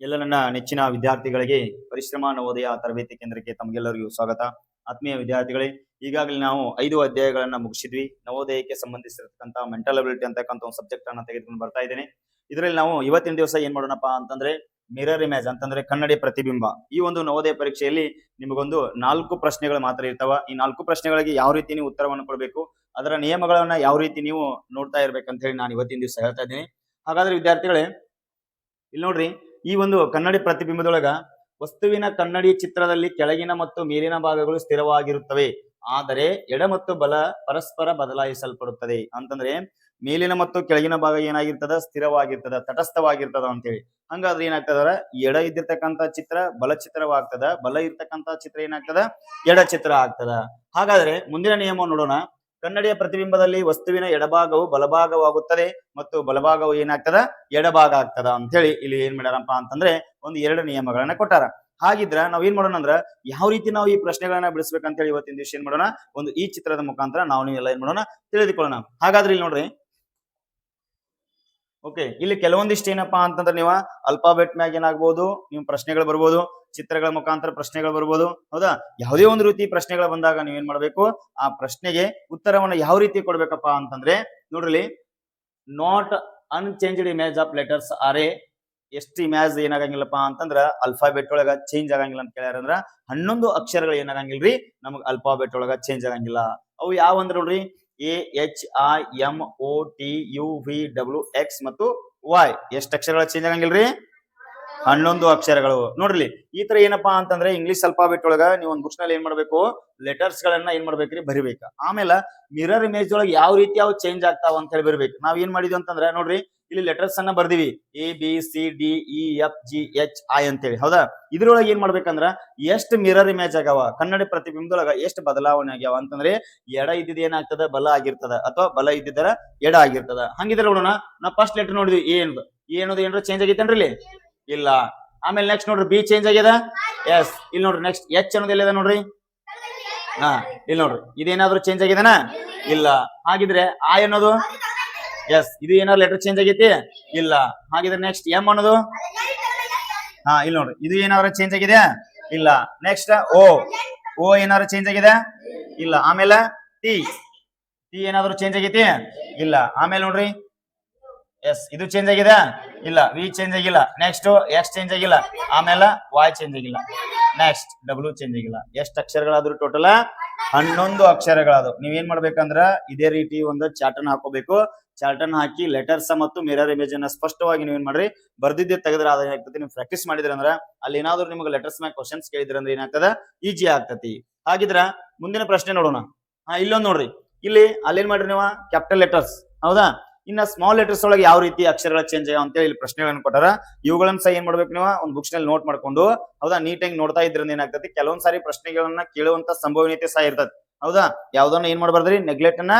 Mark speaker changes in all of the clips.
Speaker 1: ಎಲ್ಲ ನನ್ನ ನೆಚ್ಚಿನ ವಿದ್ಯಾರ್ಥಿಗಳಿಗೆ ಪರಿಶ್ರಮ, ನವೋದಯ ತರಬೇತಿ ಕೇಂದ್ರಕ್ಕೆ ತಮಗೆಲ್ಲರಿಗೂ ಸ್ವಾಗತ. ಆತ್ಮೀಯ ವಿದ್ಯಾರ್ಥಿಗಳೇ, ಈಗಾಗಲೇ ನಾವು ಐದು ಅಧ್ಯಾಯಗಳನ್ನ ಮುಗಿಸಿದ್ವಿ. ನವೋದಯಕ್ಕೆ ಸಂಬಂಧಿಸಿರತಕ್ಕಂಥ ಮೆಂಟಲ್ ಅಬಿಲಿಟಿ ಅಂತಕ್ಕಂಥ ಒಂದು ಸಬ್ಜೆಕ್ಟ್ ಅನ್ನ ತೆಗೆದುಕೊಂಡು ಬರ್ತಾ ಇದ್ದೇನೆ. ಇದರಲ್ಲಿ ನಾವು ಇವತ್ತಿನ ದಿವಸ ಏನ್ ಮಾಡೋಣಪ್ಪ ಅಂತಂದ್ರೆ ಮಿರರ್ ಇಮೇಜ್ ಅಂತಂದ್ರೆ ಕನ್ನಡಿ ಪ್ರತಿಬಿಂಬ. ಈ ಒಂದು ನವೋದಯ ಪರೀಕ್ಷೆಯಲ್ಲಿ ನಿಮಗೊಂದು ನಾಲ್ಕು ಪ್ರಶ್ನೆಗಳು ಮಾತ್ರ ಇರ್ತಾವ. ಈ ನಾಲ್ಕು ಪ್ರಶ್ನೆಗಳಿಗೆ ಯಾವ ರೀತಿ ನೀವು ಉತ್ತರವನ್ನು ಕೊಡಬೇಕು, ಅದರ ನಿಯಮಗಳನ್ನ ಯಾವ ರೀತಿ ನೀವು ನೋಡ್ತಾ ಇರ್ಬೇಕಂತ ಹೇಳಿ ನಾನು ಇವತ್ತಿನ ದಿವಸ ಹೇಳ್ತಾ ಇದ್ದೀನಿ. ಹಾಗಾದ್ರೆ ವಿದ್ಯಾರ್ಥಿಗಳೇ, ಇಲ್ಲಿ ನೋಡ್ರಿ ಈ ಒಂದು ಕನ್ನಡಿ ಪ್ರತಿಬಿಂಬದೊಳಗ ವಸ್ತುವಿನ ಕನ್ನಡಿ ಚಿತ್ರದಲ್ಲಿ ಕೆಳಗಿನ ಮತ್ತು ಮೇಲಿನ ಭಾಗಗಳು ಸ್ಥಿರವಾಗಿರುತ್ತವೆ. ಆದರೆ ಎಡ ಮತ್ತು ಬಲ ಪರಸ್ಪರ ಬದಲಾಯಿಸಲ್ಪಡುತ್ತದೆ. ಅಂತಂದ್ರೆ ಮೇಲಿನ ಮತ್ತು ಕೆಳಗಿನ ಭಾಗ ಏನಾಗಿರ್ತದ? ಸ್ಥಿರವಾಗಿರ್ತದ, ತಟಸ್ಥವಾಗಿರ್ತದ ಅಂತೇಳಿ. ಹಂಗಾದ್ರೆ ಏನಾಗ್ತದ ಎಡ ಇದ್ದಿರ್ತಕ್ಕಂಥ ಚಿತ್ರ ಬಲ ಚಿತ್ರವಾಗ್ತದ, ಬಲ ಇರ್ತಕ್ಕಂಥ ಚಿತ್ರ ಏನಾಗ್ತದ? ಎಡ ಚಿತ್ರ ಆಗ್ತದ. ಹಾಗಾದ್ರೆ ಮುಂದಿನ ನಿಯಮ ನೋಡೋಣ. ಕನ್ನಡಿಯ ಪ್ರತಿಬಿಂಬದಲ್ಲಿ ವಸ್ತುವಿನ ಎಡಭಾಗವು ಬಲಭಾಗವಾಗುತ್ತದೆ ಮತ್ತು ಬಲಭಾಗವು ಏನಾಗ್ತದ? ಎಡಭಾಗ ಆಗ್ತದ ಅಂತ ಹೇಳಿ ಇಲ್ಲಿ ಏನ್ ಮಾಡ್ಯಾರಪ್ಪ ಅಂತಂದ್ರೆ ಒಂದು ಎರಡು ನಿಯಮಗಳನ್ನ ಕೊಟ್ಟಾರ. ಹಾಗಿದ್ರ ನಾವ್ ಏನ್ ಮಾಡೋಣ ಅಂದ್ರ ಯಾವ ರೀತಿ ನಾವು ಈ ಪ್ರಶ್ನೆಗಳನ್ನ ಬಿಡಿಸ್ಬೇಕಂತ ಹೇಳಿ ಇವತ್ತಿನ ದಿವಸ ಏನ್ ಮಾಡೋಣ? ಒಂದು ಈ ಚಿತ್ರದ ಮುಖಾಂತರ ನಾವು ನೀವೆಲ್ಲ ಏನ್ ಮಾಡೋಣ? ತಿಳಿದುಕೊಳ್ಳೋಣ. ಹಾಗಾದ್ರೆ ಇಲ್ಲಿ ನೋಡ್ರಿ. ಓಕೆ ಇಲ್ಲಿ ಕೆಲವೊಂದಿಷ್ಟು ಏನಪ್ಪಾ ಅಂತಂದ್ರೆ ನೀವು ಅಲ್ಫಾಬೆಟ್ ಮ್ಯಾಗ ಏನಾಗ್ಬೋದು, ನೀವು ಪ್ರಶ್ನೆಗಳು ಬರ್ಬೋದು, ಚಿತ್ರಗಳ ಮುಖಾಂತರ ಪ್ರಶ್ನೆಗಳು ಬರ್ಬೋದು, ಹೌದಾ? ಯಾವುದೇ ಒಂದು ರೀತಿ ಪ್ರಶ್ನೆಗಳು ಬಂದಾಗ ನೀವೇನ್ ಮಾಡ್ಬೇಕು? ಆ ಪ್ರಶ್ನೆಗೆ ಉತ್ತರವನ್ನು ಯಾವ ರೀತಿ ಕೊಡ್ಬೇಕಪ್ಪ ಅಂತಂದ್ರೆ, ನೋಡ್ರಿ not unchanged image of letters are a ಎಷ್ಟು ಇಮೇಜ್ ಏನಾಗಂಗಿಲ್ಲಪ್ಪ ಅಂತಂದ್ರ ಅಲ್ಫಾಬೆಟ್ ಒಳಗ ಚೇಂಜ್ ಆಗಂಗಿಲ್ಲ ಅಂತ ಕೇಳ್ಯಾರ ಅಂದ್ರ, ಹನ್ನೊಂದು ಅಕ್ಷರಗಳು ಏನಾಗಂಗಿಲ್ರಿ, ನಮಗ್ ಅಲ್ಫಾಬೆಟ್ ಒಳಗ ಚೇಂಜ್ ಆಗಂಗಿಲ್ಲ. ಅವು ಯಾವ ಅಂದ್ರ ನೋಡ್ರಿ A H I M O T U V W X ಮತ್ತು ವೈ ಎಷ್ಟು ಅಕ್ಷರಗಳು ಚೇಂಜ್ ಆಗಂಗಿಲ್ರಿ? ಹನ್ನೊಂದು ಅಕ್ಷರಗಳು. ನೋಡ್ರಿ, ಈ ತರ ಏನಪ್ಪಾ ಅಂತಂದ್ರೆ ಇಂಗ್ಲಿಷ್ ಅಲ್ಫಾಬೆಟ್ ಒಳಗ ನೀವು ಒಂದು ಬುಕ್ಸ್ನಲ್ಲಿ ಏನ್ ಮಾಡ್ಬೇಕು? ಲೆಟರ್ಸ್ ಗಳನ್ನ ಏನ್ ಮಾಡ್ಬೇಕ್ರಿ ಬರಿಬೇಕ. ಆಮೇಲೆ ಮಿರರ್ ಇಮೇಜ್ ಒಳಗೆ ಯಾವ ರೀತಿ ಯಾವ್ ಚೇಂಜ್ ಆಗ್ತಾವ ಅಂತ ಹೇಳಿ ಬರ್ಬೇಕು. ನಾವ್ ಏನ್ ಮಾಡಿದ್ವಿ ಅಂತಂದ್ರೆ, ನೋಡ್ರಿ, ಇಲ್ಲಿ ಲೆಟರ್ಸ್ ಅನ್ನ ಬರ್ದಿವಿ. A B C D E F G H I ಅಂತೇಳಿ. ಹೌದಾ? ಇದ್ರೊಳಗೆ ಏನ್ ಮಾಡ್ಬೇಕಂದ್ರ ಎಷ್ಟು ಮಿರರ್ ಇಮೇಜ್ ಆಗ್ಯಾವ ಕನ್ನಡ ಪ್ರತಿಬಿಂಬದೊಳಗ ಎಷ್ಟು ಬದಲಾವಣೆ ಆಗ್ಯಾವ ಅಂತಂದ್ರೆ ಎಡ ಇದ್ದಿದ್ ಏನಾಗ್ತದ? ಬಲ ಆಗಿರ್ತದ. ಅಥವಾ ಬಲ ಇದ್ದಿದ್ದರ ಎಡ ಆಗಿರ್ತದ. ಹಂಗಿದ್ರೆ ನೋಡೋಣ. ನಾ ಫಸ್ಟ್ ಲೆಟರ್ ನೋಡಿದ್ವಿ. ಎ ಅನ್ನೋದು. ಎ ಏನಾರ ಚೇಂಜ್ ಆಗೈತೇನ್ರಿ ಇಲ್ಲಿ? ಇಲ್ಲ. ಆಮೇಲೆ ನೆಕ್ಸ್ಟ್ ನೋಡ್ರಿ ಬಿ ಚೇಂಜ್ ಆಗ್ಯದ? ಎಸ್ ಇಲ್ಲಿ ನೋಡ್ರಿ ನೆಕ್ಸ್ಟ್ ಎಚ್ ಅನ್ನೋದು ಎಲ್ಲಿದೆ ನೋಡ್ರಿ? ಹಾ ಇಲ್ಲಿ ನೋಡ್ರಿ. ಇದೇನಾದ್ರೂ ಚೇಂಜ್ ಆಗಿದೆನಾ ಇಲ್ಲ. ಹಾಗಿದ್ರೆ ಆ ಅನ್ನೋದು? ಎಸ್ ಇದು ಏನಾದ್ರು ಲೆಟರ್ ಚೇಂಜ್ ಆಗೈತಿ? ಇಲ್ಲ. ಹಾಗಿದ್ರೆ ನೆಕ್ಸ್ಟ್ ಎಂ ಅನ್ನೋದು? ಹಾ ಇಲ್ಲಿ ನೋಡ್ರಿ. ಇದು ಏನಾದ್ರು ಚೇಂಜ್ ಆಗಿದೆ ಇಲ್ಲ. ನೆಕ್ಸ್ಟ್ ಓ ಓ ಏನಾದ್ರು ಚೇಂಜ್ ಆಗಿದೆ ಇಲ್ಲ. ಆಮೇಲೆ ಟಿ ಟಿ ಏನಾದ್ರು ಚೇಂಜ್ ಆಗೈತಿ? ಇಲ್ಲ. ಆಮೇಲೆ ನೋಡ್ರಿ. ಎಸ್ ಇದು ಚೇಂಜ್ ಆಗಿದೆ? ಇಲ್ಲ. ವಿ ಚೇಂಜ್ ಆಗಿಲ್ಲ. ನೆಕ್ಸ್ಟ್ ಎಕ್ಸ್ ಚೇಂಜ್ ಆಗಿಲ್ಲ. ಆಮೇಲೆ ವಾಯ್ ಚೇಂಜ್ ಆಗಿಲ್ಲ. ನೆಕ್ಸ್ಟ್ ಡಬ್ಲ್ಯೂ ಚೇಂಜ್ ಆಗಿಲ್ಲ. ಎಷ್ಟು ಅಕ್ಷರಗಳಾದ್ರು ಟೋಟಲ್ ಹನ್ನೊಂದು ಅಕ್ಷರಗಳಾದವು ನೀವೇನ್ ಮಾಡ್ಬೇಕಂದ್ರ ಇದೇ ರೀತಿ ಒಂದು ಚಾರ್ಟನ್ ಹಾಕೋಬೇಕು. ಚಾರ್ಟನ್ ಹಾಕಿ ಲೆಟರ್ಸ್ ಮತ್ತು ಮಿರರ್ ಇಮೇಜ್ ಅನ್ನ ಸ್ಪಷ್ಟವಾಗಿ ನೀವೇನ್ ಮಾಡ್ರಿ? ಬರ್ದಿದ್ದೆ ತೆಗೆದ್ರೆ ಅದ ಏನಾಗ್ತದೆ ನೀವು ಪ್ರಾಕ್ಟೀಸ್ ಮಾಡಿದ್ರೆ ಅಂದ್ರ ಅಲ್ಲಿ ಏನಾದ್ರು ನಿಮ್ಗೆ ಲೆಟರ್ಸ್ ಮ್ಯಾಗ ಕ್ವಶನ್ಸ್ ಕೇಳಿದ್ರೆ ಅಂದ್ರೆ ಏನಾಗ್ತದ? ಈಜಿ ಆಗ್ತತಿ. ಹಾಗಿದ್ರ ಮುಂದಿನ ಪ್ರಶ್ನೆ ನೋಡೋಣ. ಹಾ, ಇಲ್ಲೊಂದು ನೋಡ್ರಿ. ಇಲ್ಲಿ ಅಲ್ಲೇನ್ ಮಾಡ್ರಿ ನೀವು? ಕ್ಯಾಪಿಟಲ್ ಲೆಟರ್ಸ್ ಹೌದಾ? ಇನ್ನ ಸ್ಮಾಲ್ ಲೆಟರ್ಸ್ ಒಳಗೆ ಯಾವ ರೀತಿ ಅಕ್ಷರಗಳ ಚೇಂಜ್ ಆಗ ಅಂತೇಳಿ ಇಲ್ಲಿ ಪ್ರಶ್ನೆಗಳನ್ನು ಕೊಟ್ಟಾರ. ಇವುಗಳನ್ನ ಸಹ ಏನ್ ಮಾಡ್ಬೇಕು ನೀವು? ಒಂದು ಬುಕ್ಸ್ನಲ್ಲಿ ನೋಟ್ ಮಾಡ್ಕೊಂಡು, ಹೌದಾ? ನೀಟಾಗಿ ನೋಡ್ತಾ ಇದ್ರಿಂದ ಏನಾಗ್ತದೆ ಕೆಲವೊಂದ್ ಸಾರಿ ಪ್ರಶ್ನೆಗಳನ್ನ ಕೇಳುವಂತ ಸಂಭವನೀಯತೆ ಸಹ ಇರ್ತದೆ ಹೌದಾ? ಯಾವ್ದನ್ನ ಏನ್ ಮಾಡ್ಬಾರ್ದ್ರಿ? ನೆಗ್ಲೆಕ್ಟ್ ಅನ್ನ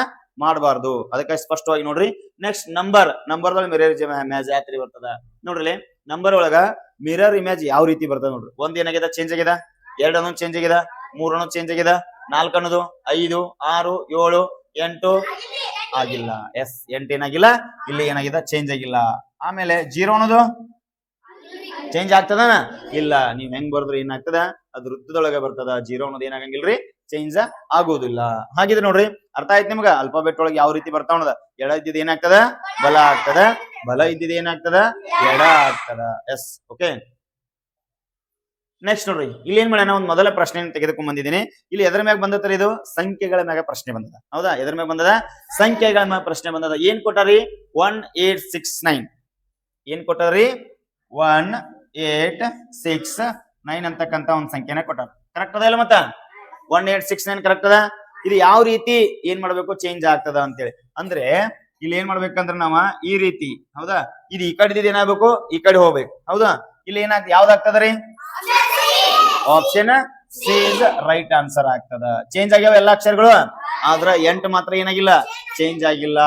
Speaker 1: ಮಾಡಬಾರ್ದು. ಅದಕ್ಕೆ ಸ್ಪಷ್ಟವಾಗಿ ನೋಡ್ರಿ. Next number number mirror image ಯಾತ್ರಿ ರೀತಿ ಬರ್ತದ? ನೋಡ್ರಿ ನಂಬರ್ ಒಳಗ ಮಿರರ್ ಇಮೇಜ್ ಯಾವ ರೀತಿ ಬರ್ತದ ನೋಡ್ರಿ. ಒಂದ್ ಏನಾಗಿದೆ ಚೇಂಜ್ ಆಗ್ಯದ? ಎರಡ್ ಅನ್ನೋದು ಚೇಂಜ್ ಆಗಿದೆ ಮೂರ್ ಅನ್ನೋದು ಚೇಂಜ್ ಆಗಿದೆ ನಾಲ್ಕು ಅನ್ನೋದು? ಐದು, ಆರು, ಏಳು, ಎಂಟು ಆಗಿಲ್ಲ. ಎಸ್ ಎಂಟ್ ಏನಾಗಿಲ್ಲ, ಇಲ್ಲಿ ಏನಾಗಿದೆ? ಚೇಂಜ್ ಆಗಿಲ್ಲ. ಆಮೇಲೆ ಜೀರೋ ಅನ್ನೋದು? ಚೇಂಜ್ ಆಗ್ತದನ? ಇಲ್ಲ. ನೀವ್ ಹೆಂಗ್ ಬರ್ದ್ರಿ ಏನಾಗ್ತದ ಅದು ವೃತ್ತದೊಳಗೆ ಬರ್ತದ. ಜೀರೋ ಅನ್ನೋದು ಏನಾಗಂಗಿಲ್ರಿ ಚೇಂಜ್ ಆಗೋದಿಲ್ಲ. ಹಾಗಿದ್ರೆ ನೋಡ್ರಿ, ಅರ್ಥ ಆಯ್ತು ನಿಮ್ಗ? ಅಲ್ಫಾಬೆಟ್ ಒಳಗೆ ಯಾವ ರೀತಿ ಬರ್ತಾ ಉಣದ ಎಡ ಇದ್ದಿದ್ ಏನಾಗ್ತದ ಬಲ ಆಗ್ತದ. ಬಲ ಇದ್ದಿದ್ ಏನಾಗ್ತದ ಎಡ ಆಗ್ತದ. ಎಸ್ ಓಕೆ ನೆಕ್ಸ್ಟ್ ನೋಡ್ರಿ, ಇಲ್ಲಿ ಏನ್ ಮಾಡ್ಯಾನ? ಒಂದು ಮೊದಲ ಪ್ರಶ್ನೆ ತೆಗೆದುಕೊಂಡ್ ಬಂದಿದ್ದೀನಿ. ಇಲ್ಲಿ ಎದ್ರ ಮ್ಯಾಗ ಬಂದತ್ತರ ಇದು? ಸಂಖ್ಯೆಗಳ ಮ್ಯಾಗ ಪ್ರಶ್ನೆ ಬಂದದ. ಹೌದಾ? ಎದ್ರ ಮ್ಯಾಗ ಬಂದದ? ಸಂಖ್ಯೆಗಳ ಮ್ಯಾಗ ಪ್ರಶ್ನೆ ಬಂದದ. ಏನ್ ಕೊಟ್ಟಾರಿ? One eight six nine. ಏನ್ ಕೊಟ್ಟಾರಿ? ಒನ್ ಏಟ್ ಸಿಕ್ಸ್ ನೈನ್ ಅಂತಕ್ಕಂತ ಒಂದು ಸಂಖ್ಯೆನ ಕೊಟ್ಟಾರ. ಕರೆಕ್ಟ್ ಅದ ಇಲ್ಲ ಮತ್ತ? One eight six nine correct ಅದ? ಇದು ಯಾವ ರೀತಿ ಏನ್ ಮಾಡ್ಬೇಕು? ಚೇಂಜ್ ಆಗ್ತದ ಅಂತೇಳಿ. ಅಂದ್ರೆ, ಇಲ್ಲಿ ಏನ್ ಮಾಡ್ಬೇಕಂದ್ರ ನಾವ ಈ ರೀತಿ, ಹೌದಾ? ಇದು ಈ ಕಡೆ ಏನಾಗ್ಬೇಕು ಈ ಕಡೆ ಹೋಗ್ಬೇಕು. ಹೌದಾ? ಇಲ್ಲಿ ಏನಾಗ್ ಯಾವ್ದಾಗ್ತದ ರೀ? Option C is right answer ಆಗ್ತದ. ಚೇಂಜ್ ಆಗ್ಯಾವ ಎಲ್ಲಾ ಅಕ್ಷರಗಳು? ಆದ್ರ ಎಂಟು ಮಾತ್ರ ಏನಾಗಿಲ್ಲ. ಚೇಂಜ್ ಆಗಿಲ್ಲ.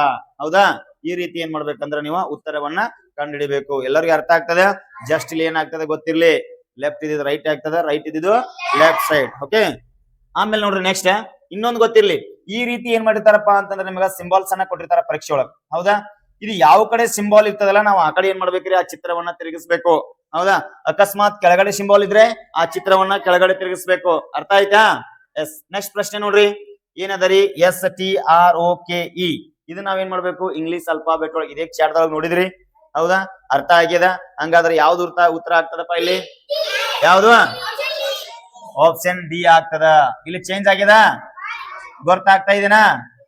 Speaker 1: ಹೌದಾ? ಈ ರೀತಿ ಏನ್ ಮಾಡ್ಬೇಕಂದ್ರ ನೀವು ಉತ್ತರವನ್ನ ಕಂಡುಹಿಡಿಬೇಕು. ಎಲ್ಲರಿಗೂ ಅರ್ಥ ಆಗ್ತದೆ? ಜಸ್ಟ್ ಇಲ್ಲಿ ಏನಾಗ್ತದೆ ಗೊತ್ತಿರ್ಲಿ? ಲೆಫ್ಟ್ ಇದ್ದಿದ್ದು ರೈಟ್ ಆಗ್ತದೆ ರೈಟ್ ಇದ್ದಿದ್ದು ಲೆಫ್ಟ್ ಸೈಡ್ ಓಕೆ ಆಮೇಲೆ ನೋಡ್ರಿ ನೆಕ್ಸ್ಟ್ ಇನ್ನೊಂದು ಗೊತ್ತಿರ್ಲಿ. ಈ ರೀತಿ ಏನ್ ಮಾಡಿರ್ತಾರಪ್ಪ ಅಂತಂದ್ರೆ ನಿಮಗೆ ಸಿಂಬಾಲ್ಸ್ ಅನ್ನ ಕೊಟ್ಟಿರ್ತಾರ ಪರೀಕ್ಷೆ ಒಳಗೆ. ಹೌದಾ? ಇದು ಯಾವ ಕಡೆ ಸಿಂಬಾಲ್ ಇರ್ತದಲ್ಲ, ನಾವು ಆ ಕಡೆ ಏನ್ ಮಾಡ್ಬೇಕ್ರಿ? ಆ ಚಿತ್ರವನ್ನ ತಿರುಗಿಸ್ಬೇಕು. ಹೌದಾ? ಅಕಸ್ಮಾತ್ ಕೆಳಗಡೆ ಸಿಂಬಲ್ ಇದ್ರೆ ಆ ಚಿತ್ರವನ್ನ ಕೆಳಗಡೆ ತಿರುಗಿಸ್ಬೇಕು. ಅರ್ಥ ಆಯ್ತಾ? ಎಸ್ ನೆಕ್ಸ್ಟ್ ಪ್ರಶ್ನೆ ನೋಡ್ರಿ. ಏನದರಿ? S T R O K E ಇದು ನಾವೇನ್ ಮಾಡ್ಬೇಕು? ಇಂಗ್ಲಿಷ್ ಅಲ್ಫಾಬೆಟ್ ಒಳಗೆ ಇದೇ ಚಾಟ್ದೊಳಗೆ ನೋಡಿದ್ರಿ. ಹೌದಾ? ಅರ್ಥ ಆಗ್ಯದ? ಹಂಗಾದ್ರೆ ಯಾವ್ದು ಉತ್ತರ ಉತ್ತರ ಆಗ್ತದಪ್ಪ ಇಲ್ಲಿ? ಯಾವ್ದು? ಆಪ್ಷನ್ ಡಿ ಆಗ್ತದ. ಇಲ್ಲಿ ಚೇಂಜ್ ಆಗ್ಯದ? ಗೊತ್ತಾಗ್ತಾ ಇದೆನಾ?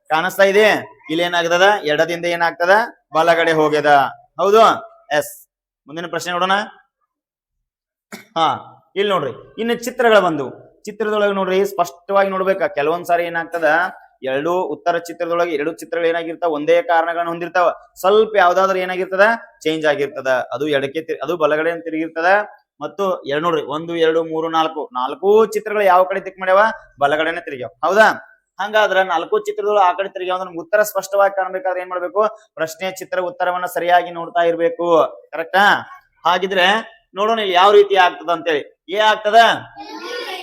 Speaker 1: ಕಾಣಿಸ್ತಾ ಇದೆ? ಇಲ್ಲಿ ಏನಾಗ್ತದ? ಎಡದಿಂದ ಏನಾಗ್ತದ? ಬಲಗಡೆ ಹೋಗ್ಯದ. ಹೌದು? ಎಸ್ ಮುಂದಿನ ಪ್ರಶ್ನೆ ನೋಡೋಣ. ಹಾ, ಇಲ್ಲಿ ನೋಡ್ರಿ. ಇನ್ನು ಚಿತ್ರಗಳು ಬಂದು ಚಿತ್ರದೊಳಗೆ ನೋಡ್ರಿ, ಸ್ಪಷ್ಟವಾಗಿ ನೋಡ್ಬೇಕ? ಕೆಲವೊಂದ್ ಸಾರಿ ಏನಾಗ್ತದ? ಎರಡು ಉತ್ತರ ಚಿತ್ರದೊಳಗೆ ಎರಡು ಚಿತ್ರಗಳು ಏನಾಗಿರ್ತಾವ? ಒಂದೇ ಕಾರಣಗಳನ್ನ ಹೊಂದಿರ್ತಾವ. ಸ್ವಲ್ಪ ಯಾವ್ದಾದ್ರು ಏನಾಗಿರ್ತದ? ಚೇಂಜ್ ಆಗಿರ್ತದ. ಅದು ಎಡಕ್ಕೆ ಅದು ಬಲಗಡೆ ತಿರುಗಿರ್ತದ. ಮತ್ತು ಎರಡು ನೋಡ್ರಿ, ಒಂದು, ಎರಡು, ಮೂರು, ನಾಲ್ಕು. ನಾಲ್ಕು ಚಿತ್ರಗಳು ಯಾವ ಕಡೆ ತಿಕ್ ಮಾಡ್ಯಾವ? ಬಲಗಡೆನೆ ತಿರುಗ್ಯಾವ. ಹೌದಾ? ಹಂಗಾದ್ರ ನಾಲ್ಕು ಚಿತ್ರಗಳು ಆ ಕಡೆ ತಿರುಗ್ಯಾವ ನಮ್ಗೆ ಉತ್ತರ ಸ್ಪಷ್ಟವಾಗಿ ಕಾಣ್ಬೇಕಾದ್ರೆ ಏನ್ ಮಾಡ್ಬೇಕು? ಪ್ರಶ್ನೆ, ಚಿತ್ರ, ಉತ್ತರವನ್ನ ಸರಿಯಾಗಿ ನೋಡ್ತಾ ಇರ್ಬೇಕು. ಕರೆಕ್ಟಾ ಹಾಗಿದ್ರೆ ನೋಡೋಣ ಇಲ್ಲಿ ಯಾವ ರೀತಿ ಆಗ್ತದ ಅಂತೇಳಿ. ಎ ಆಗ್ತದ?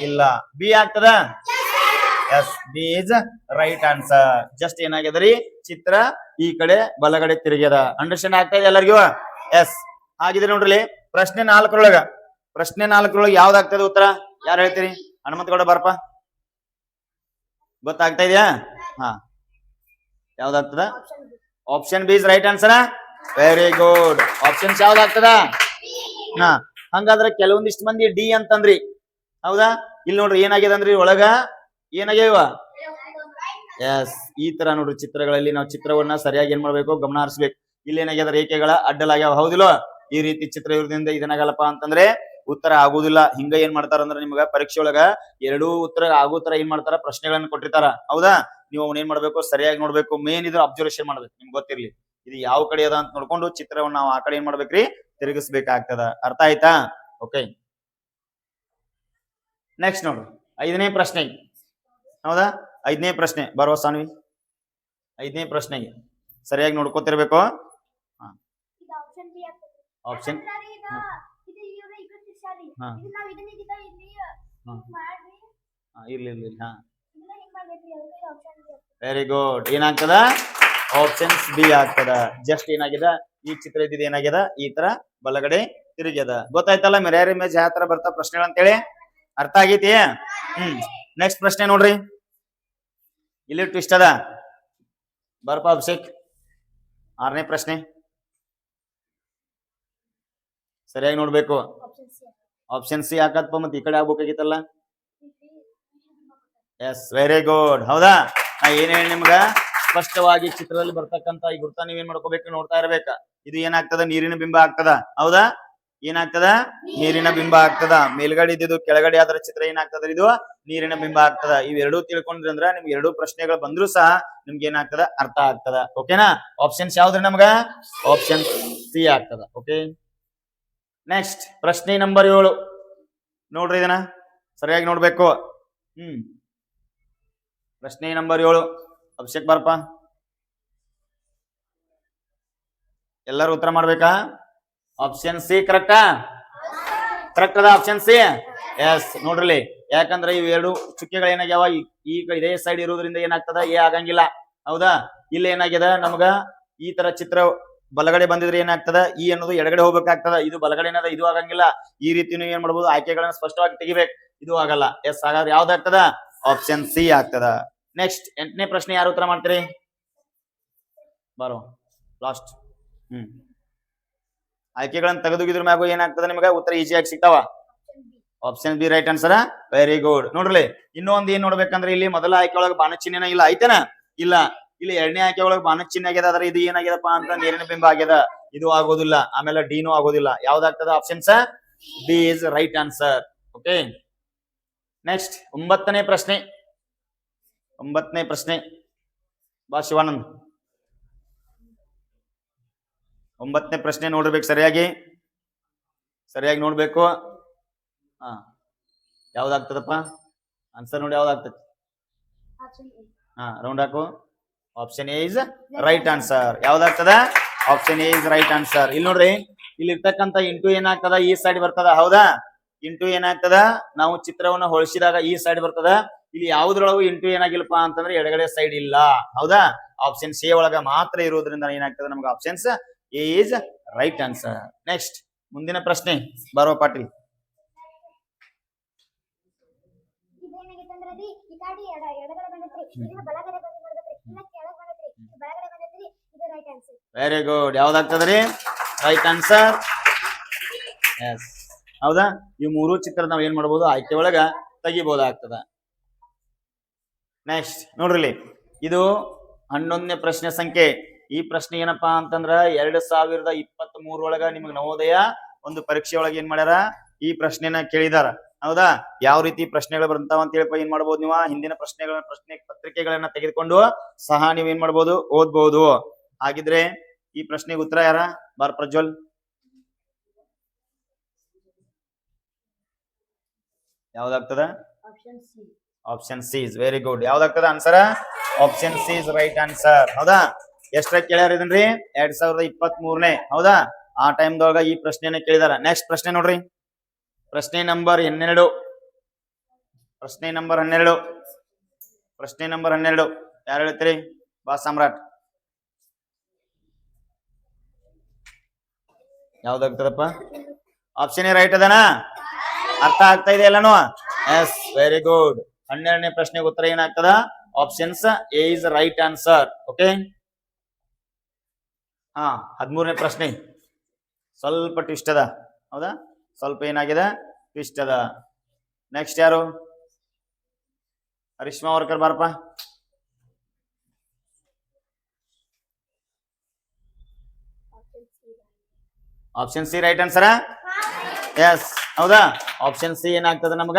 Speaker 1: ಇಲ್ಲ. ಬಿ ಆಗ್ತದ? Yes. B is right answer. Just ಏನಾಗ್ಯದರಿ ಚಿತ್ರ ಈ ಕಡೆ ಬಲಗಡೆ ತಿರುಗ್ಯದ. ಅಂಡರ್ಸ್ಟ್ಯಾಂಡ್ ಆಗ್ತಾ ಇದೆ ಎಲ್ಲರಿಗೂ? ಎಸ್. ಹಾಗಿದ್ರೆ ನೋಡ್ರಿ ಪ್ರಶ್ನೆ ನಾಲ್ಕರೊಳಗ. ಪ್ರಶ್ನೆ ನಾಲ್ಕರೊಳಗೆ ಯಾವ್ದಾಗ್ತದೆ ಉತ್ತರ? ಯಾರು ಹೇಳ್ತೀರಿ? ಹನುಮಂತಗೌಡ ಬರಪ್ಪ. ಗೊತ್ತಾಗ್ತಾ ಇದೆಯಾ? ಹಾ. ಯಾವ್ದಾಗ್ತದ option B is right answer very good options ಯಾವ್ದಾಗ್ತದ ಹಾ, ಹಂಗಾದ್ರೆ ಕೆಲವೊಂದಿಷ್ಟು ಮಂದಿ ಡಿ ಅಂತಂದ್ರಿ. ಹೌದಾ? ಇಲ್ಲಿ ನೋಡ್ರಿ ಏನಾಗ್ಯದ ಅಂದ್ರಿ ಒಳಗ? ಏನಾಗ್ಯಾವ? ಎಸ್, ಈ ತರ ನೋಡ್ರಿ ಚಿತ್ರಗಳಲ್ಲಿ ನಾವು ಚಿತ್ರವನ್ನ ಸರಿಯಾಗಿ ಏನ್ ಮಾಡ್ಬೇಕು, ಗಮನ ಹರಿಸ್ಬೇಕು. ಇಲ್ಲಿ ಏನಾಗ್ಯದ, ರೇಖೆಗಳ ಅಡ್ಡಲಾಗ್ಯಾವ. ಹೌದಿಲ್ಲ? ಈ ರೀತಿ ಚಿತ್ರ ಇರೋದ್ರಿಂದ ಇದನ್ನಾಗಲ್ಲಪ್ಪ ಅಂತಂದ್ರೆ ಉತ್ತರ ಆಗುದಿಲ್ಲ. ಹಿಂಗ ಏನ್ ಮಾಡ್ತಾರ ಅಂದ್ರೆ ನಿಮ್ಗ ಪರೀಕ್ಷೆ ಒಳಗ ಎರಡೂ ಉತ್ತರ ಆಗೋ ತರ ಏನ್ ಮಾಡ್ತಾರ, ಪ್ರಶ್ನೆಗಳನ್ನ ಕೊಟ್ಟಿರ್ತಾರ. ಹೌದಾ? ನೀವು ಏನ್ ಮಾಡ್ಬೇಕು, ಸರಿಯಾಗಿ ನೋಡ್ಬೇಕು. ಮೇನ್ ಇದು ಅಬ್ಸರ್ವೇಷನ್ ಮಾಡ್ಬೇಕು. ನಿಮ್ಗೆ ಗೊತ್ತಿರ್ಲಿ. ಇದು ಯಾವ ಕಡೆ ಅದ ಅಂತ ನೋಡ್ಕೊಂಡು ಚಿತ್ರವನ್ನ ನಾವು ಆ ಕಡೆ ಏನ್ ಮಾಡ್ಬೇಕ್ರಿ? ತಿರುಗಿಸ್ಬೇಕಾಗ್ತದ. ಅರ್ಥ ಆಯ್ತಾ? ಓಕೆ ನೆಕ್ಸ್ಟ್ ನೋಡು. ಐದನೇ ಪ್ರಶ್ನೆ. ಹೌದಾ? ಐದನೇ ಪ್ರಶ್ನೆ. ಬರುವ ಸಾನ್ವಿ. ಐದನೇ ಪ್ರಶ್ನೆಗೆ. ಸರಿಯಾಗಿ ನೋಡ್ಕೋತಿರ್ಬೇಕು?
Speaker 2: ಆಪ್ಷನ್
Speaker 1: ಇರ್ಲಿ ಹಾ. ವೆರಿ ಗುಡ್ ಏನಾಗ್ತದ? ಆಪ್ಷನ್ಸ್ ಬಿ ಆಗ್ತದ. ಜಸ್ಟ್ ಏನಾಗ್ಯದ ಈ ಚಿತ್ರ ಇದ್ದಿದ್ದು ಏನಾಗ್ಯದ? ಈ ತರ ಬಲಗಡೆ ತಿರುಗ್ಯದ. ಗೊತ್ತಾಯ್ತಲ್ಲ ಮಿರ್ಯಾರ್ ಇಮೇಜ್ ಯಾವ ತರ ಬರ್ತಾವ ಪ್ರಶ್ನೆಗಳು ಅಂತೇಳಿ? ಅರ್ಥ ಆಗೈತಿ? ಹ್ಮ್. ನೆಕ್ಸ್ಟ್ ಪ್ರಶ್ನೆ ನೋಡ್ರಿ. ಇಲ್ಲಿ ಟ್ವಿಸ್ಟ್ ಅದ. ಬರ್ಪ ಅಭಿಷೇಕ್. ಆರನೇ ಪ್ರಶ್ನೆ. ಸರಿಯಾಗಿ ನೋಡ್ಬೇಕು.
Speaker 2: Option C.
Speaker 1: ಆಪ್ಷನ್ ಸಿ ಹಾಕತ್ಪ ಮತ್ತೆ ಈ ಕಡೆ ಆಗ್ಬೇಕಾಗಿತ್ತಲ್ಲ ಎಸ್ ವೆರಿ ಗುಡ್ ಹೌದಾ? ನಾ ಏನ್ ಹೇಳಿ ನಿಮ್ಗ? ಸ್ಪಷ್ಟವಾಗಿ ಚಿತ್ರದಲ್ಲಿ ಬರ್ತಕ್ಕಂತ ಈ ಗುರುತ ನೀವೇನ್ ಮಾಡ್ಕೋಬೇಕು? ನೋಡ್ತಾ ಇರ್ಬೇಕ. ಇದು ಏನಾಗ್ತದ? ನೀರಿನ ಬಿಂಬ ಆಗ್ತದ? ಹೌದಾ? ಏನಾಗ್ತದ? ನೀರಿನ ಬಿಂಬ ಆಗ್ತದ. ಮೇಲ್ಗಡೆ ಇದ್ದಿದ್ದು ಕೆಳಗಡೆ ಆದ್ರ ಚಿತ್ರ ಏನಾಗ್ತದ ಇದು? ನೀರಿನ ಬಿಂಬ ಆಗ್ತದ. ಇವೆರಡೂ ತಿಳ್ಕೊಂಡ್ರಿ ಅಂದ್ರ ನಿಮ್ಗೆ ಎರಡು ಪ್ರಶ್ನೆಗಳು ಬಂದ್ರು ಸಹ ನಿಮ್ಗೆ ಏನಾಗ್ತದ? ಅರ್ಥ ಆಗ್ತದ. ಓಕೆನಾ ಆಪ್ಷನ್ಸ್ ಯಾವ್ದ್ರಿ ನಮ್ಗ? ಆಪ್ಷನ್ ಸಿ ಆಗ್ತದ. ಓಕೆ ನೆಕ್ಸ್ಟ್ ಪ್ರಶ್ನೆ ನಂಬರ್ ಏಳು. ನೋಡ್ರಿ ಇದನ್ನ. ಸರಿಯಾಗಿ ನೋಡ್ಬೇಕು. ಹ್ಮ್. ಪ್ರಶ್ನೆ ನಂಬರ್ ಏಳು. ಅಭಿಷೇಕ್ ಬಾರಪ್ಪ. ಎಲ್ಲರೂ ಉತ್ತರ ಮಾಡ್ಬೇಕಾ? ಆಪ್ಷನ್ ಸಿ ಕರೆಕ್ಟಾ ಕರೆಕ್ಟ್ ಅದ ಆಪ್ಷನ್ ಸಿ ಎಸ್ ನೋಡ್ರಿ. ಯಾಕಂದ್ರೆ ಇವು ಎರಡು ಚುಕ್ಕೆಗಳು ಏನಾಗ್ಯಾವ? ಈಗ ಇದೇ ಸೈಡ್ ಇರೋದ್ರಿಂದ ಏನಾಗ್ತದ? ಏ ಆಗಂಗಿಲ್ಲ. ಹೌದಾ? ಇಲ್ಲಿ ಏನಾಗ್ಯದ? ನಮಗ ಈ ತರ ಚಿತ್ರ ಬಲಗಡೆ ಬಂದಿದ್ರೆ ಏನಾಗ್ತದ? ಈ ಅನ್ನೋದು ಎಡಗಡೆ ಹೋಗ್ಬೇಕಾಗ್ತದ. ಇದು ಬಲಗಡೆ ಏನದ ಇದು ಆಗಂಗಿಲ್ಲ. ಈ ರೀತಿ ನೀವು ಏನ್ ಮಾಡ್ಬೋದು? ಆಯ್ಕೆಗಳನ್ನ ಸ್ಪಷ್ಟವಾಗಿ ತೆಗಿಬೇಕು. ಇದು ಆಗಲ್ಲ. ಎಸ್ ಹಾಗಾದ್ರೆ ಯಾವ್ದಾಗ್ತದ? ಆಪ್ಷನ್ ಸಿ ಆಗ್ತದ. ನೆಕ್ಸ್ಟ್ ಎಂಟನೇ ಪ್ರಶ್ನೆ ಯಾರು ಉತ್ತರ ಮಾಡ್ತೀರಿ? ಬರೋ ಲಾಸ್ಟ್ ಹ್ಮ್. ಆಯ್ಕೆಗಳನ್ನು ತೆಗೆದುಗಿದ್ರ ಮ್ಯಾಗು ಏನಾಗ್ತದ ನಿಮಗೆ? ಉತ್ತರ ಈಸಿಯಾಗಿ ಸಿಗ್ತಾವ?
Speaker 2: Option B
Speaker 1: B right answer very good ನೋಡ್ರಿ, ಇನ್ನೊಂದ್ ಏನ್ ನೋಡ್ಬೇಕಂದ್ರೆ ಇಲ್ಲಿ ಮೊದಲ ಆಯ್ಕೆ ಒಳಗೆ ಬಾಣ ಚಿಹ್ನೆನ ಇಲ್ಲ ಐತೇನ ಇಲ್ಲ. ಇಲ್ಲಿ ಎರಡನೇ ಆಯ್ಕೆ ಒಳಗೆ ಬಾಣ ಚಿಹ್ನೆ ಆಗ್ಯದ, ಆದ್ರೆ ಇದು ಏನಾಗ್ಯದಪ್ಪ ಅಂತ ನೀರಿನ ಬಿಂಬ ಆಗ್ಯದ. ಇದು ಆಗೋದಿಲ್ಲ, ಆಮೇಲೆ ಡಿನೂ ಆಗೋದಿಲ್ಲ. ಯಾವ್ದಾಗ್ತದ options D is right answer okay next ಒಂಬತ್ತನೇ ಪ್ರಶ್ನೆ. ಒಂಬತ್ತನೇ ಪ್ರಶ್ನೆ. ಬಾ ಶಿವಾನಂದ್. ಒಂಬತ್ತನೇ ಪ್ರಶ್ನೆ ನೋಡ್ಬೇಕು, ಸರಿಯಾಗಿ? ಸರಿಯಾಗಿ ನೋಡ್ಬೇಕು? ಹಾ. ಯಾವ್ದಾಗ್ತದಪ್ಪ? ಆನ್ಸರ್ ನೋಡಿ ಯಾವ್ದಾಗ್ತದೆ? ಹಾ ರೌಂಡ್ ಹಾಕು. Option A is right answer ಯಾವ್ದಾಗ್ತದ? Option A is right answer ಇಲ್ಲಿ ನೋಡ್ರಿ, ಇಲ್ಲಿ ಇರ್ತಕ್ಕಂತ ಇಂಟು ಏನಾಗ್ತದ? ಈ ಸೈಡ್ ಬರ್ತದ. ಹೌದಾ? ಇಂಟು ಏನಾಗ್ತದ? ನಾವು ಚಿತ್ರವನ್ನ ಹೊಳಿಸಿದಾಗ ಈ ಸೈಡ್ ಬರ್ತದ. ಇಲ್ಲಿ ಯಾವ್ದ್ರೊಳಗು ಇಂಟು ಏನಾಗಿಲ್ಲಪ್ಪ ಅಂತಂದ್ರೆ ಎಡಗಡೆ ಸೈಡ್ ಇಲ್ಲ. ಹೌದಾ? ಆಪ್ಷನ್ ಸಿ ಒಳಗ ಮಾತ್ರ ಇರೋದ್ರಿಂದ ಏನಾಗ್ತದೆ ನಮ್ಗೆ options A is right answer next ಮುಂದಿನ ಪ್ರಶ್ನೆ ಬರೋ ಪಾಟೀಲ್. ವೆರಿ ಗುಡ್ ಯಾವ್ದಾಗ್ತದ್ರಿ ರೈಟ್ ಆನ್ಸರ್ ಎಸ್ ಹೌದಾ? ಈ ಮೂರು ಚಿತ್ರ ನಾವ್ ಏನ್ ಮಾಡ್ಬೋದು? ಆಯ್ಕೆ ಒಳಗ ತೆಗಿಬಹುದಾಗ್ತದ ನೆಕ್ಸ್ಟ್ ನೋಡ್ರಿ ಇದು ಹನ್ನೊಂದನೇ ಪ್ರಶ್ನೆ ಸಂಖ್ಯೆ. ಈ ಪ್ರಶ್ನೆ ಏನಪ್ಪಾ ಅಂತಂದ್ರ ಎರಡ್ ಸಾವಿರದ ಇಪ್ಪತ್ತ್ ಮೂರೊಳಗ ನಿಮಗ್ ನವೋದಯ ಒಂದು ಪರೀಕ್ಷೆ ಒಳಗೆ ಏನ್ ಮಾಡ್ಯಾರ? ಈ ಪ್ರಶ್ನೆನ ಕೇಳಿದಾರ. ಹೌದಾ? ಯಾವ ರೀತಿ ಪ್ರಶ್ನೆಗಳು ಬರ್ತಾವ ಅಂತ ಹೇಳಿ ಏನ್ ಮಾಡ್ಬೋದು ನೀವು? ಹಿಂದಿನ ಪ್ರಶ್ನೆಗಳ ಪ್ರಶ್ನೆ ಪತ್ರಿಕೆಗಳನ್ನ ತೆಗೆದುಕೊಂಡು ಸಹ ನೀವ್ ಏನ್ ಮಾಡ್ಬೋದು? ಓದ್ಬಹುದು ಹಾಗಿದ್ರೆ ಈ ಪ್ರಶ್ನೆಗೆ ಉತ್ತರ ಯಾರ? ಬಾರ್ Prajwal. ಯಾವ್ದಾಗ್ತದ?
Speaker 2: Option C
Speaker 1: is very good ಯಾವ್ದಾಗ್ತದ answer option C is right answer ಹೌದಾ? ಎಷ್ಟ್ರ ಕೇಳ್ಯಾರ ಇದನ್ರಿ? ಎರಡ್ ಸಾವಿರದ ಇಪ್ಪತ್ತ್ ಮೂರನೇ ಹೌದಾ? ಆ ಟೈಮ್ದೊಳಗ ಈ ಪ್ರಶ್ನೆನ ಕೇಳಿದಾರ. ನೆಕ್ಸ್ಟ್ ಪ್ರಶ್ನೆ ನೋಡ್ರಿ. ಪ್ರಶ್ನೆ ನಂಬರ್ ಹನ್ನೆರಡು. ಪ್ರಶ್ನೆ ನಂಬರ್ ಹನ್ನೆರಡು. ಪ್ರಶ್ನೆ ನಂಬರ್ ಹನ್ನೆರಡು. ಯಾರು ಹೇಳ್ತೀರಿ? ಬಾ ಸಾಮ್ರಾಟ್. ಯಾವ್ದಾಗ್ತದಪ್ಪ? ಆಪ್ಷನ್ ರೈಟ್ ಅದನಾ? ಅರ್ಥ ಆಗ್ತಾ ಇದೆ ಎಲ್ಲಾನು? ಎಸ್ ವೆರಿ ಗುಡ್ ಹನ್ನೆರಡನೇ ಪ್ರಶ್ನೆಗೆ ಉತ್ತರ ಏನಾಗ್ತದ? Options A is right answer okay ಹಾ ಹದಿಮೂರನೇ ಪ್ರಶ್ನೆ. ಸ್ವಲ್ಪ ಟ್ವಿಸ್ಟ್ ಅದ ಹೌದಾ? ಸ್ವಲ್ಪ ಏನಾಗಿದೆ? ಟ್ವಿಸ್ಟ್ ಅದ ನೆಕ್ಸ್ಟ್ ಯಾರು? ಹರಿಶ್ಮಾ ವರ್ಕರ್ ಬಾರಪ್ಪ.
Speaker 2: Option C
Speaker 1: option C right answer yes ಹೌದಾ? ಆಪ್ಷನ್ ಸಿ ಏನಾಗ್ತದ ನಮಗ?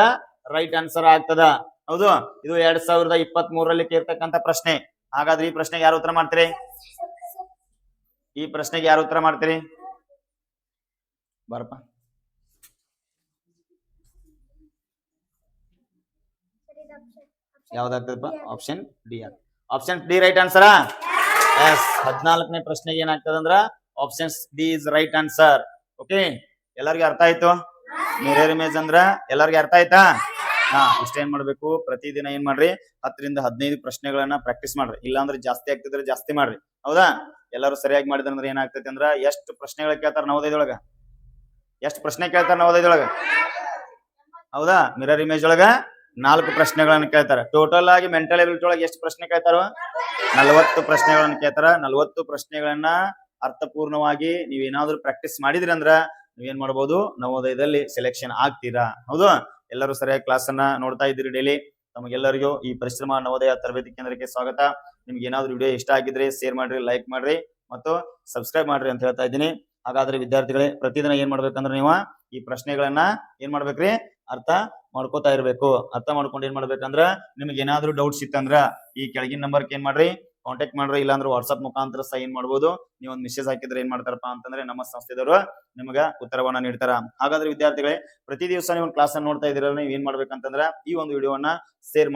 Speaker 1: ರೈಟ್ ಆನ್ಸರ್ ಆಗ್ತದ. ಹೌದು, ಇದು ಎರಡ್ ಸಾವಿರದ ಇಪ್ಪತ್ತ್ ಮೂರರಲ್ಲಿ ಕೇಳ್ತಕ್ಕಂತ ಪ್ರಶ್ನೆ. ಹಾಗಾದ್ರೆ ಈ ಪ್ರಶ್ನೆಗೆ ಯಾರು ಉತ್ತರ ಮಾಡ್ತೀರಿ? ಈ ಪ್ರಶ್ನೆಗೆ ಯಾರು ಉತ್ತರ ಮಾಡ್ತೀರಿ? ಬರಪ್ಪ. ಯಾವ್ದಾಗ್ತದಪ್ಪ? Option D option D right answer yes ಹದಿನಾಲ್ಕನೇ ಪ್ರಶ್ನೆಗೆ ಏನಾಗ್ತದಂದ್ರ options D is right answer okay ಎಲ್ಲರಿಗೂ ಅರ್ಥ ಆಯ್ತು? ಮಿರರ್ ಇಮೇಜ್ ಅಂದ್ರ ಎಲ್ಲರಿಗೂ ಅರ್ಥ ಆಯ್ತಾ? ಇಷ್ಟ ಏನ್ ಮಾಡ್ಬೇಕು? ಪ್ರತಿದಿನ ಏನ್ ಮಾಡ್ರಿ? ಹತ್ತರಿಂದ ಹದಿನೈದು ಪ್ರಶ್ನೆಗಳನ್ನ ಪ್ರಾಕ್ಟೀಸ್ ಮಾಡ್ರಿ. ಇಲ್ಲಾಂದ್ರೆ ಜಾಸ್ತಿ ಆಗ್ತಿದ್ರೆ ಜಾಸ್ತಿ ಮಾಡ್ರಿ. ಹೌದಾ? ಎಲ್ಲರೂ ಸರಿಯಾಗಿ ಮಾಡಿದ್ರಂದ್ರೆ ಏನಾಗ್ತೈತಿ ಅಂದ್ರ ಎಷ್ಟ್ ಪ್ರಶ್ನೆಗಳ ಕೇಳ್ತಾರ ನವೋದಯದೊಳಗ ಎಷ್ಟ್ ಪ್ರಶ್ನೆ ಕೇಳ್ತಾರ ನವೋದಯದೊಳಗ ಹೌದಾ? ಮಿರರ್ ಇಮೇಜ್ ಒಳಗ ನಾಲ್ಕು ಪ್ರಶ್ನೆಗಳನ್ನ ಕೇಳ್ತಾರ. ಟೋಟಲ್ ಆಗಿ ಮೆಂಟಲ್ ಎಬಿಲಿಟಿ ಒಳಗೆ ಎಷ್ಟು ಪ್ರಶ್ನೆ ಕೇಳ್ತಾರ? ನಲವತ್ತು ಪ್ರಶ್ನೆಗಳನ್ನ ಕೇಳ್ತಾರ. ನಲವತ್ತು ಪ್ರಶ್ನೆಗಳನ್ನ ಅರ್ಥಪೂರ್ಣವಾಗಿ ನೀವೇನಾದ್ರೂ ಪ್ರಾಕ್ಟೀಸ್ ಮಾಡಿದ್ರಿ ಅಂದ್ರ ನೀವೇನ್ ಮಾಡ್ಬೋದು? ನವೋದಯದಲ್ಲಿ ಸೆಲೆಕ್ಷನ್ ಆಗ್ತೀರಾ? ಹೌದು? ಎಲ್ಲರೂ ಸರಿಯಾಗಿ ಕ್ಲಾಸ್ ಅನ್ನ ನೋಡ್ತಾ ಇದ್ದೀರಿ ಡೈಲಿ ತಮಗೆಲ್ಲರಿಗೂ ಈ ಪರಿಶ್ರಮ ನವೋದಯ ತರಬೇತಿ ಕೇಂದ್ರಕ್ಕೆ ಸ್ವಾಗತ. ನಿಮ್ಗೆ ಏನಾದ್ರು ವಿಡಿಯೋ ಇಷ್ಟ ಆಗಿದ್ರೆ ಶೇರ್ ಮಾಡ್ರಿ ಲೈಕ್ ಮಾಡ್ರಿ ಮತ್ತು ಸಬ್ಸ್ಕ್ರೈಬ್ ಮಾಡ್ರಿ ಅಂತ ಹೇಳ್ತಾ ಇದ್ದೀನಿ. ಹಾಗಾದ್ರೆ ವಿದ್ಯಾರ್ಥಿಗಳೇ, ಪ್ರತಿದಿನ ಏನ್ ಮಾಡ್ಬೇಕಂದ್ರೆ ನೀವು ಈ ಪ್ರಶ್ನೆಗಳನ್ನ ಏನ್ ಮಾಡ್ಬೇಕ್ರಿ? ಅರ್ಥ ಮಾಡ್ಕೋತಾ ಇರ್ಬೇಕು. ಅರ್ಥ ಮಾಡ್ಕೊಂಡು ಏನ್ ಮಾಡ್ಬೇಕಂದ್ರ ನಿಮ್ಗೆ ಏನಾದ್ರೂ ಡೌಟ್ಸ್ ಇತ್ತಂದ್ರ ಈ ಕೆಳಗಿನ ನಂಬರ್ಗೆ ಏನ್ ಮಾಡ್ರಿ? ಕಾಂಟ್ಯಾಕ್ಟ್ ಮಾಡ್ರೆ ಇಲ್ಲಾಂದ್ರೆ ವಾಟ್ಸ್ಆಪ್ ಮುಖಾಂತರ ಸೈನ್ ಮಾಡಬಹುದು ನೀವು ಒಂದು ಮೆಸೇಜ್ ಹಾಕಿದ್ರೆ ಏನ್ ಮಾಡ್ತಾರಪ್ಪ ಅಂತಂದ್ರೆ ನಮ್ಮ ಸಂಸ್ಥೆದವರು ನಿಮಗೆ ಉತ್ತರವನ್ನ ನೀಡ್ತಾರ. ಹಾಗಾದ್ರೆ ವಿದ್ಯಾರ್ಥಿಗಳೇ, ಪ್ರತಿ ದಿವಸ ನೀವು ಕ್ಲಾಸ್ ಅನ್ನು ನೋಡ್ತಾ ಇದೀರಲ್ಲ ನೀವು ಏನ್ ಮಾಡ್ಬೇಕಂತಂದ್ರೆ ಈ ಒಂದು ವಿಡಿಯೋವನ್ನ ಶೇರ್